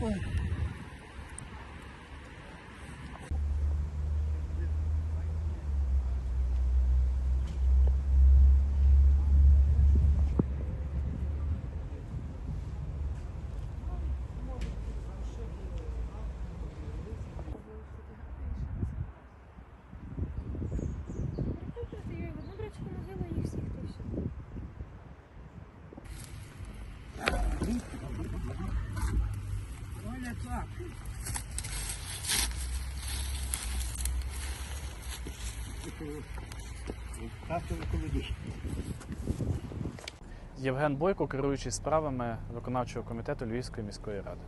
嗯 Євген Бойко, керуючий справами виконавчого комітету Львівської міської ради.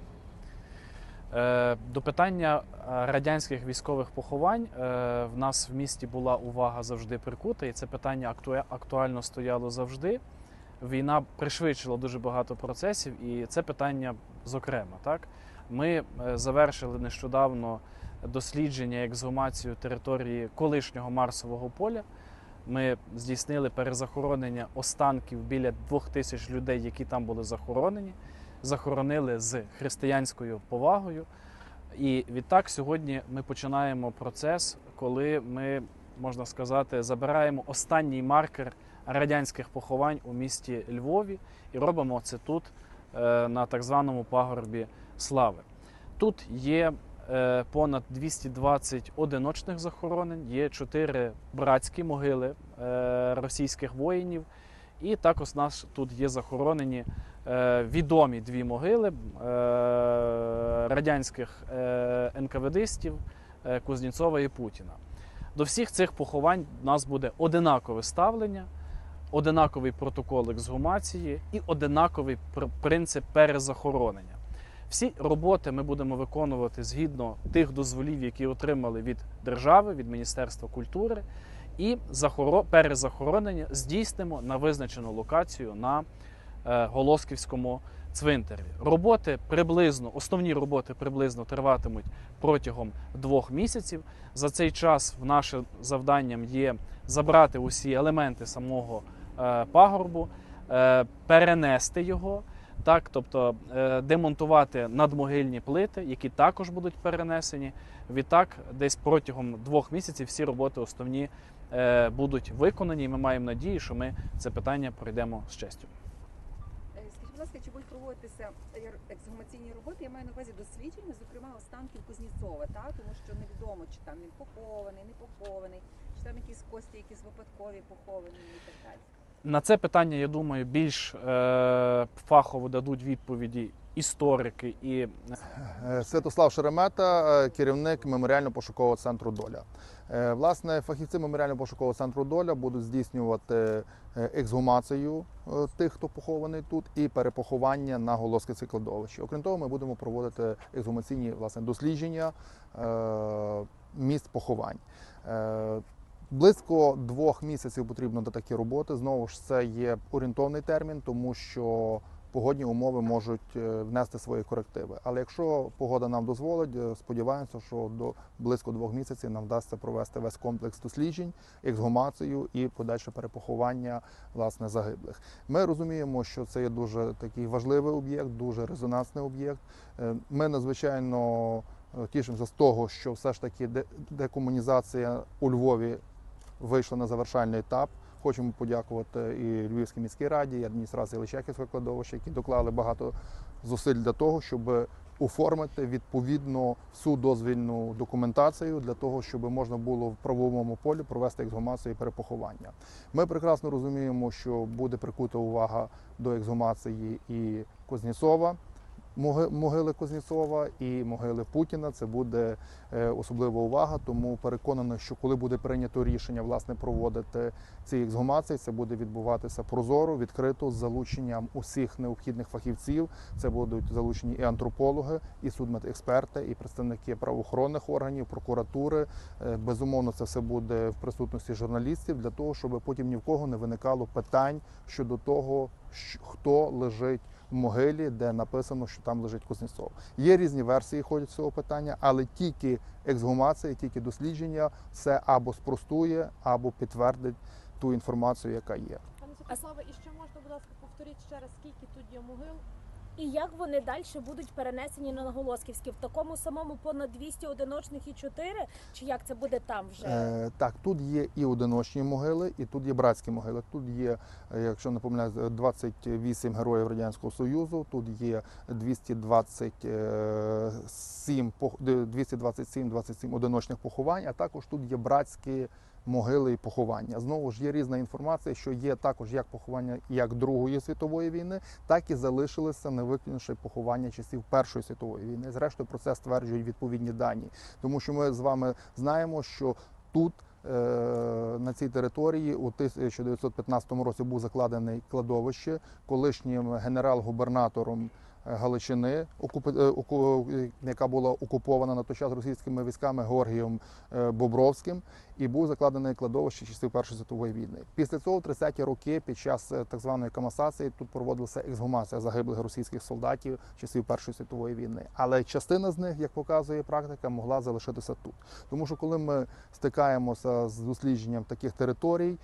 Е, До питання е, радянських військових поховань е, в нас в місті була увага завжди прикута, і це питання актуально стояло завжди. Війна пришвидшила дуже багато процесів, і це питання зокрема. Так? Ми завершили нещодавно дослідження ексгумацію території колишнього Марсового поля. Ми здійснили перезахоронення останків біля двох тисяч людей, які там були захоронені. Захоронили з християнською повагою. І відтак сьогодні ми починаємо процес, коли ми, можна сказати, забираємо останній маркер радянських поховань у місті Львові і робимо це тут, е, на так званому пагорбі слави. Тут є понад 220 одиночних захоронень, є 4 братські могили е, російських воїнів, і також нас тут є захоронені е, відомі дві могили е, радянських е, НКВДистів е, Кузнєцова і Путіна. До всіх цих поховань у нас буде одинакове ставлення, одинаковий протокол ексгумації і одинаковий принцип перезахоронення. Всі роботи ми будемо виконувати згідно тих дозволів, які отримали від держави, від Міністерства культури, і перезахоронення здійснимо на визначену локацію на е, Голосківському цвинтарі. Роботи приблизно, основні роботи приблизно триватимуть протягом двох місяців. За цей час в наше завданням є забрати усі елементи самого е, пагорбу, е, перенести його. Так, тобто е, демонтувати надмогильні плити, які також будуть перенесені. Відтак, десь протягом двох місяців всі роботи основні е, будуть виконані. І ми маємо надію, що ми це питання пройдемо з честю. Е, Скажіть, будь ласка, чи будуть проводитися ексгумаційні роботи? Я маю на увазі дослідження, зокрема останків Кузнєцова, так? тому що невідомо, чи там він похований, не похований, чи там якісь кості, якісь випадкові поховані і так далі. На це питання, я думаю, більш е, фахово дадуть відповіді історики і Е, Святослав Шеремета, е, керівник меморіально-пошукового центру Доля. Е, Власне, фахівці меморіально-пошукового центру Доля будуть здійснювати е, ексгумацію е, тих, хто похований тут, і перепоховання на Голосківське кладовище. Окрім того, ми будемо проводити ексгумаційні власне дослідження е, місць поховань. Близько двох місяців потрібно до такі роботи. Знову ж це є орієнтовний термін, тому що погодні умови можуть е, внести свої корективи. Але якщо погода нам дозволить, е, сподіваємося, що до близько двох місяців нам вдасться провести весь комплекс досліджень, ексгумацію і подальше перепоховання власне загиблих. Ми розуміємо, що це є дуже такий важливий об'єкт, дуже резонансний об'єкт. Е, Ми надзвичайно тішимося з того, що все ж таки де- декомунізація у Львові вийшла на завершальний етап. Хочемо подякувати і Львівській міській раді, і адміністрації Личаківського кладовища, які доклали багато зусиль для того, щоб оформити відповідно всю дозвільну документацію для того, щоб можна було в правовому полі провести ексгумацію і перепоховання. Ми прекрасно розуміємо, що буде прикута увага до ексгумації і Кузнєцова, могили Кузнєцова і могили Путіна. Це буде е, особлива увага. Тому переконаний, що коли буде прийнято рішення власне проводити ці ексгумації, це буде відбуватися прозоро, відкрито з залученням усіх необхідних фахівців. Це будуть залучені і антропологи, і судмедексперти, і представники правоохоронних органів, прокуратури. Е, Безумовно, це все буде в присутності журналістів для того, щоб потім ні в кого не виникало питань щодо того, хто лежить в могилі, де написано, що там лежить Кузнєцов. Є різні версії ходять цього питання, але тільки ексгумація, тільки дослідження все або спростує, або підтвердить ту інформацію, яка є. Пане Святославе, і ще можна, будь ласка, повторіть ще раз, скільки тут є могил? І як вони далі будуть перенесені на Голосківський? В такому самому понад 200 одиночних і 4? Чи як це буде там вже? Е, так, тут є і одиночні могили, і тут є братські могили. Тут є, е, якщо не помиляюсь, 28 героїв Радянського Союзу, тут є 227, пох- де- 227 27 одиночних поховань, а також тут є братські могили і поховання. Знову ж є різна інформація, що є також як поховання як Другої світової війни, так і залишилися не викинувши поховання часів Першої світової війни. Зрештою, про це стверджують відповідні дані, тому що ми з вами знаємо, що тут е, на цій території у 1915 році був закладений кладовище колишнім генерал-губернатором Галичини, е, е, яка була окупована на той час російськими військами Георгієм е, Бобровським, і був закладений кладовище часів Першої світової війни. Після цього, в 30-ті роки, під час так званої камасації, тут проводилася ексгумація загиблих російських солдатів часів Першої світової війни. Але частина з них, як показує практика, могла залишитися тут. Тому що коли ми стикаємося з дослідженням таких територій,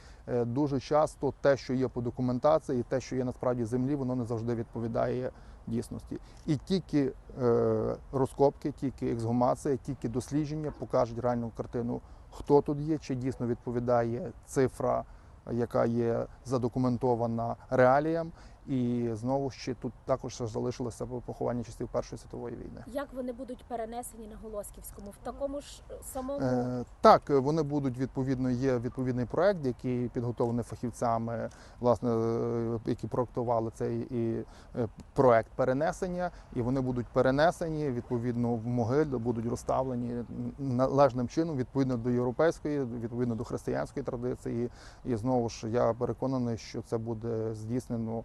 дуже часто те, що є по документації, те, що є насправді землі, воно не завжди відповідає дійсності. І тільки е, розкопки, тільки ексгумація, тільки дослідження покажуть реальну картину, хто тут є, чи дійсно відповідає цифра, яка є задокументована реаліям. І знову ж тут також залишилося поховання часів Першої світової війни. Як вони будуть перенесені на Голосківському? В такому ж самому Е, Так, вони будуть відповідно. Є відповідний проект, який підготовлений фахівцями, власне, е, які проектували цей і е, проект перенесення, і вони будуть перенесені відповідно в могиль, будуть розставлені належним чином, відповідно до європейської, відповідно до християнської традиції. І знову ж я переконаний, що це буде здійснено.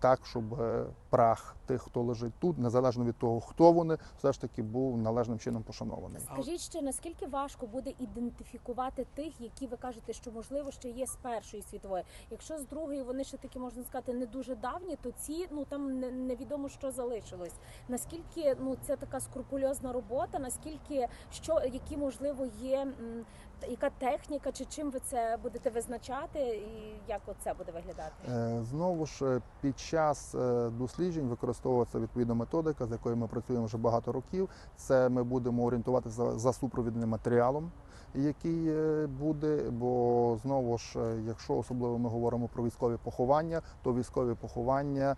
Так, щоб е, прах тих, хто лежить тут, незалежно від того, хто вони, все ж таки був належним чином пошанований. Скажіть ще наскільки важко буде ідентифікувати тих, які ви кажете, що можливо ще є з першої світової. Якщо з другої вони ще такі можна сказати не дуже давні, то ці ну там не- невідомо що залишилось. Наскільки ну це така скрупульозна робота? Наскільки що які можливо є яка техніка, чи чим ви це будете визначати, і як оце буде виглядати? Е, Знову ж е, під час е, досліджень використовується відповідна методика, з якою ми працюємо вже багато років. Це ми будемо орієнтуватися за, за супровідним матеріалом, який буде. Бо знову ж, якщо особливо ми говоримо про військові поховання, то військові поховання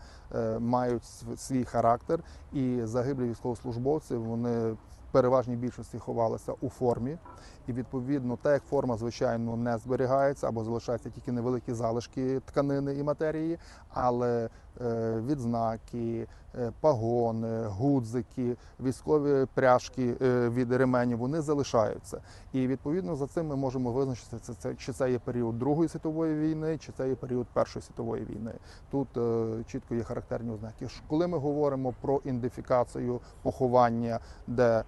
мають св- свій характер, і загиблі військовослужбовці вони переважній більшості ховалися у формі. І відповідно, так як форма, звичайно, не зберігається або залишаються тільки невеликі залишки тканини і матерії, але е, відзнаки, е, пагони, гудзики, військові пряжки е, від ременів вони залишаються. І відповідно за цим ми можемо визначити, це, це, чи це є період Другої світової війни, чи це є період Першої світової війни. Тут чітко є характерні ознаки. Коли ми говоримо про ідентифікацію поховання, де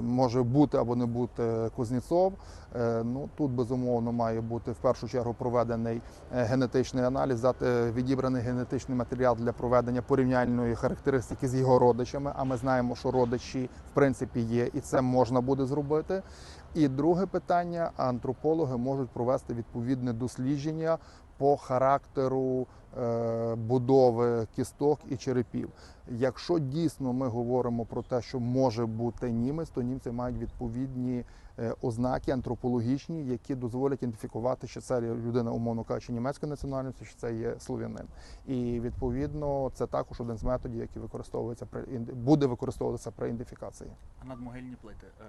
може бути або не бути Кузнєцов, е, ну тут безумовно має бути в першу чергу проведений е, генетичний аналіз, відібраний генетичний матеріал для проведення порівняльної характеристики з його родичами. А ми знаємо, що родичі в принципі є, і це можна буде зробити. І друге питання: антропологи можуть провести відповідне дослідження по характеру е, будови кісток і черепів. Якщо дійсно ми говоримо про те, що може бути німець, то німці мають відповідні е, ознаки антропологічні, які дозволять ідентифікувати, що це людина, умовно кажучи, німецької національності, що це є слов'янин. І відповідно це також один з методів, який використовується при буде використовуватися при ідентифікації. А надмогильні плити. Е,